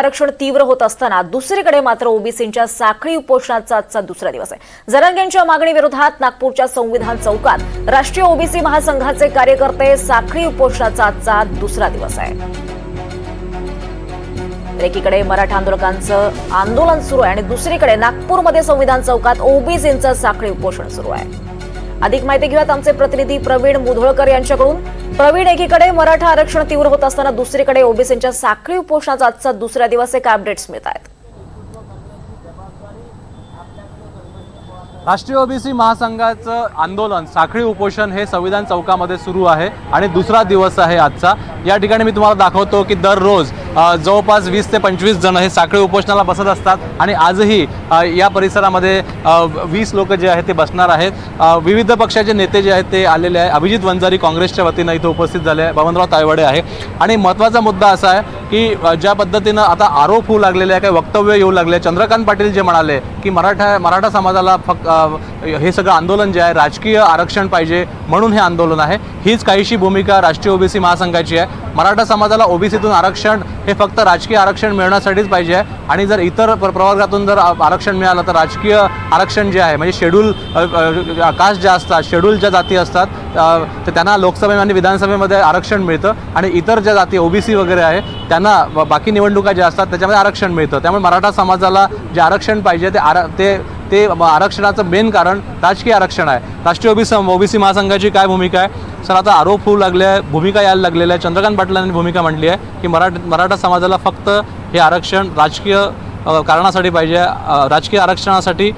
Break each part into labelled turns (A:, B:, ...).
A: आरक्षण तीव्र होत असताना दुसरीकडे मात्र ओबीसींच्या साखळी उपोषणाचा आजचा दुसरा दिवस आहे. जरांगेंच्या मागणीविरोधात नागपूरच्या संविधान चौकात राष्ट्रीय ओबीसी महासंघाचे कार्यकर्ते साखळी उपोषणाचा आजचा दुसरा दिवस आहे. एकीकडे मराठा आंदोलकांचं आंदोलन सुरू आहे आणि दुसरीकडे नागपूरमध्ये संविधान चौकात ओबीसींचं साखळी उपोषण सुरू आहे. अधिक माहिती घेऊयात आमचे प्रतिनिधी प्रवीण मुधोळकर यांच्याकडून. प्रवीण एकीकडे मराठा आरक्षण तीव्र होत असताना दुसरीकडे ओबीसींच्या साखळी उपोषणाचा आजचा दुसऱ्या दिवस एक अपडेट्स मिळत आहेत.
B: राष्ट्रीय ओबीसी महासंघाचं आंदोलन साखळी उपोषण हे संविधान चौकामध्ये सुरू आहे आणि दुसरा दिवस आहे आजचा. या ठिकाणी मी तुम्हाला दाखवतो की दररोज जवळपास वीस ते पंचवीस जण हे साखळी उपोषणाला बसत असतात आणि आजही या परिसरामध्ये वीस लोक जे आहेत ते बसणार आहेत. विविध पक्षाचे नेते जे आहेत ते आलेले आहे अभिजित वंजारी काँग्रेसच्या वतीनं इथं उपस्थित झाले आहे बबनराव तायवडे आहे. आणि महत्त्वाचा मुद्दा असा आहे की ज्या पद्धतीनं आता आरोप होऊ लागलेले आहे काही वक्तव्य येऊ लागले आहे. चंद्रकांत पाटील जे म्हणाले की मराठा मराठा समाजाला फक्त हे सगळं आंदोलन जे आहे राजकीय आरक्षण पाहिजे म्हणून हे आंदोलन आहे. हीच काहीशी भूमिका राष्ट्रीय ओबीसी महासंघाची आहे. मराठा समाजाला ओबीसीतून आरक्षण हे फक्त राजकीय आरक्षण मिळण्यासाठीच पाहिजे आहे. आणि जर इतर प्र- प्रवर्गातून जर आरक्षण मिळालं तर राजकीय आरक्षण जे आहे म्हणजे शेड्यूल कास्ट ज्या असतात शेड्यूल ज्या जाती असतात तर त्यांना लोकसभे आणि विधानसभेमध्ये आरक्षण मिळतं. आणि इतर ज्या जाती ओबीसी वगैरे आहे त्यांना बाकी निवडणुका ज्या असतात त्याच्यामध्ये आरक्षण मिळतं. त्यामुळे मराठा समाजाला जे आरक्षण पाहिजे ते आर ते ते आरक्षणाचं मेन कारण राजकीय आरक्षण आहे. राष्ट्रीय ओबीसी ओबीसी महासंघाची काय भूमिका आहे? सर आता आरोप होऊ लागले आहे भूमिका यायला लागलेल्या आहे चंद्रकांत पाटलांनी भूमिका मांडली आहे की मराठा मराठा समाजाला फक्त हे आरक्षण राजकीय कारणासाठी पाहिजे आहे, राजकीय आरक्षणासाठी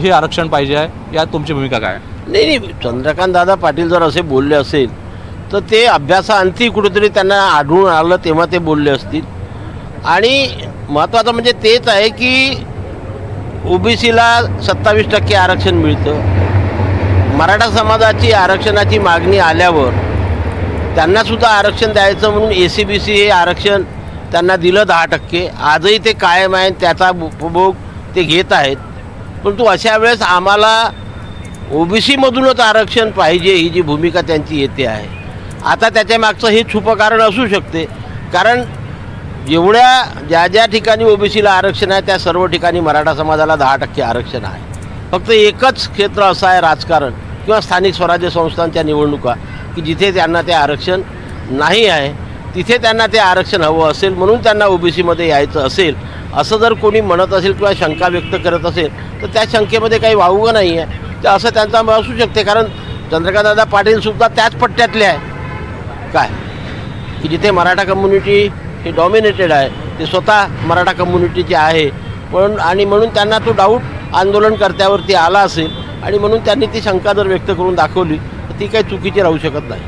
B: हे आरक्षण पाहिजे आहे. यात तुमची भूमिका काय आहे?
C: नाही नाही. चंद्रकांत दादा पाटील जर असे बोलले असेल तर ते अभ्यासाअंती कुठेतरी त्यांना आढळून आलं तेव्हा ते बोलले असतील. आणि महत्त्वाचं म्हणजे तेच आहे की ओबीसीला सत्तावीस टक्के आरक्षण मिळतं. मराठा समाजाची आरक्षणाची मागणी आल्यावर त्यांनासुद्धा आरक्षण द्यायचं म्हणून ए सी बी सी हे आरक्षण त्यांना दिलं दहा टक्के. आजही ते कायम आहे त्याचा उपभोग ते घेत आहेत. परंतु अशा वेळेस आम्हाला ओबीसीमधूनच आरक्षण पाहिजे ही जी भूमिका त्यांची येते आहे. आता त्याच्यामागचं हे छुपं कारण असू शकते. कारण जेवढ्या ज्या ज्या ठिकाणी ओबीसीला आरक्षण आहे त्या सर्व ठिकाणी मराठा समाजाला दहा टक्के आरक्षण आहे. फक्त एकच क्षेत्र असं आहे राजकारण किंवा स्थानिक स्वराज्य संस्थांच्या निवडणुका की जिथे त्यांना ते आरक्षण नाही आहे तिथे त्यांना ते आरक्षण हवं असेल म्हणून त्यांना ओबीसीमध्ये यायचं असेल असं जर कोणी म्हणत असेल किंवा शंका व्यक्त करत असेल तर त्या शंकेमध्ये काही वावगं नाही आहे. तर असं त्यांचा असू शकते कारण चंद्रकांतदादा पाटीलसुद्धा त्याच पट्ट्यातले आहे. काय? की जिथे मराठा कम्युनिटी हे डॉमिनेटेड आहे. ते स्वतः मराठा कम्युनिटीचे आहे. पण आणि म्हणून त्यांना तो डाऊट आंदोलनकर्त्यावरती आला असेल आणि म्हणून त्यांनी ती शंका जर व्यक्त करून दाखवली तर ती काही चुकीची राहू शकत नाही.